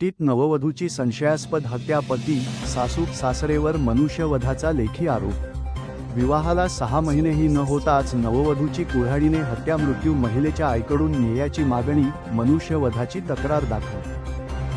सुट्टीत नववधूची संशयास्पद हत्या पती सासू सासरेवर मनुष्यवधाचा लेखी आरोप. विवाहाला सहा महिनेही न होताच नववधूची कुऱ्हाडीने हत्या मृत्यू महिलेच्या आईकडून न्यायाची मागणी मनुष्यवधाची तक्रार दाखल.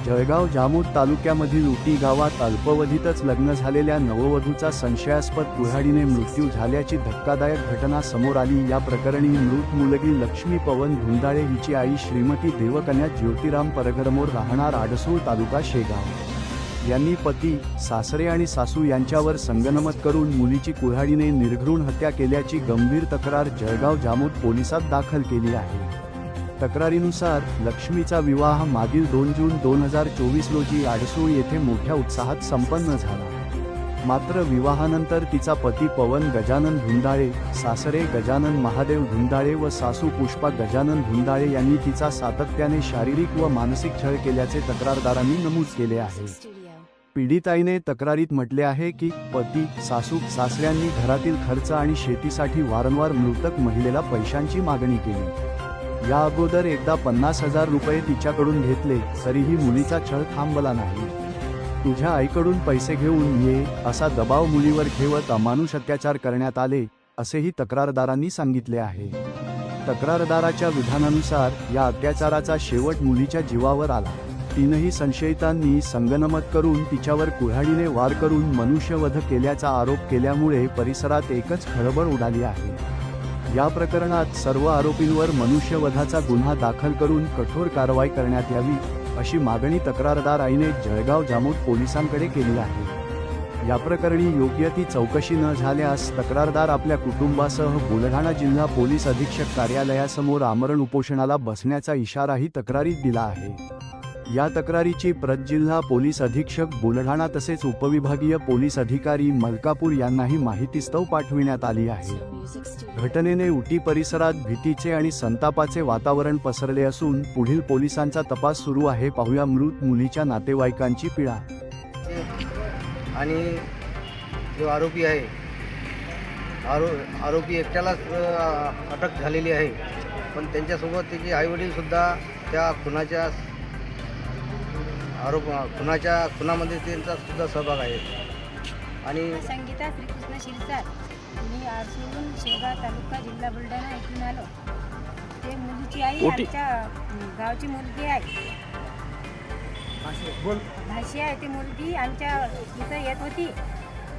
जळगाव जामोद तालुक्यामधील उटी गावात अल्पवधीतच लग्न झालेल्या नववधूचा संशयास्पद कुऱ्हाडीने मृत्यू झाल्याची धक्कादायक घटना समोर आली. या प्रकरणी मृत मुलगी लक्ष्मी पवन धुंदाळे हिची आई श्रीमती देवकन्या ज्योतिराम परघरमोर राहणार आडसूळ तालुका शेगाव. यांनी पती सासरे आणि सासू यांच्यावर संगनमत करून मुलीची कुऱ्हाडीने निर्घृण हत्या केल्याची गंभीर तक्रार जळगाव जामोद पोलिसात दाखल केली आहे. तक्रारीनुसार लक्ष्मीचा विवाह मागील दोन जून दोन हजार चोवीस रोजी आडसूळ येथे मोठ्या उत्साहात संपन्न झाला. मात्र विवाहानंतर तिचा पती पवन गजानन धुंदाळे सासरे गजानन महादेव धुंदाळे व सासू पुष्पा गजानन धुंदाळे यांनी तिचा सातत्याने शारीरिक व मानसिक छळ केल्याचे तक्रारदारांनी नमूद केले आहे. पीडिताईने तक्रारीत म्हटले आहे की पती सासू सासऱ्यांनी घरातील खर्च आणि शेतीसाठी वारंवार मृतक महिलेला पैशांची मागणी केली. या अगोदर एकदा पन्नास हजार रुपये तिच्याकडून घेतले तरीही मुलीचा छळ थांबला नाही. तुझ्या आईकडून पैसे घेऊन ये असा दबाव मुलीवर ठेवत अमानुष अत्याचार करण्यात आले असेही तक्रारदारांनी सांगितले आहे. तक्रारदाराच्या विधानानुसार या अत्याचाराचा शेवट मुलीच्या जीवावर आला. तीनही संशयितांनी संगनमत करून तिच्यावर कुऱ्हाडीने वार करून मनुष्यवध केल्याचा आरोप केल्यामुळे परिसरात एकच खळबळ उडाली आहे. या प्रकरणात सर्व आरोपींवर मनुष्यवधाचा गुन्हा दाखल करून कठोर कारवाई करण्यात यावी अशी मागणी तक्रारदार आईने जळगाव जामोद पोलिसांकडे केली आहे. या प्रकरणी योग्य ती चौकशी न झाल्यास तक्रारदार आपल्या कुटुंबासह बुलढाणा जिल्हा पोलीस अधीक्षक कार्यालयासमोर आमरण उपोषणाला बसण्याचा इशाराही तक्रारीत दिला आहे. या तक्रारीची प्रत जिल्हा पोलीस अधीक्षक बुलढाणा तसेच उपविभागीय पोलीस अधिकारी मलकापूर यांनाही माहितीस्तव पाठविण्यात आली आहे. घटनेने उटी परिसरात भीतीचे आणि संतापाचे वातावरण पसरले असून पुढील पोलिसांचा तपास सुरू आहे. पाहूया मृत मुलीच्या नातेवाईकांची पिळा आणि जो आरोपी आहे आरो आरोपी एकट्यालाच अटक झालेली आहे. पण त्यांच्यासोबत त्याचे आईवडीलसुद्धा त्या खुनाच्या आरोप खुनाच्या खुनामध्ये त्यांचा सुद्धा सहभाग आहे. आणि संगीता श्रीकृष्ण शिरसाट. मी आरसून शेगाव तालुका जिल्हा बुलढाणा इथून आलो. ते मुलीची आई. आमच्या गावची मुलगी आहे. भाषी आहे ती मुलगी आमच्या इथं येत होती.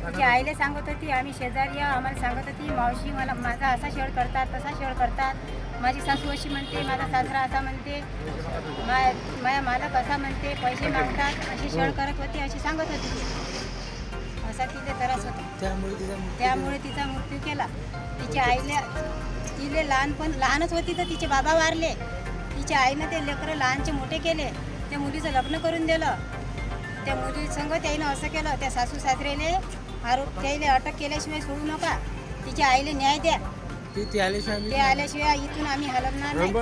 तिच्या आईला सांगत होती आम्ही शेजारी आहे, आम्हाला सांगत होती मावशी मला माझा असा शेळ करतात तसा शेळ करतात. माझी सासू अशी म्हणते माझा सासरा असा म्हणते मा- माझ्या मालक असा म्हणते पैसे मागतात अशी शेळ करत होती अशी सांगत होती. ती. असा तिला त्रास होता. त्यामुळे तिचा मृत्यू केला. तिच्या आईला तिले लहानपण लहानच होती तर तिचे बाबा वारले. तिच्या आईनं ते लेकरं लहानचे मोठे केले. त्या मुलीचं लग्न करून दिलं. त्या मुली संग त्याईनं असं केलं. त्या सासू सासरेले आरोप त्याईला अटक केल्याशिवाय सोडू नका. तिच्या आईला न्याय द्या. ते आल्याशिवाय इथून आम्ही हलवणार नाही.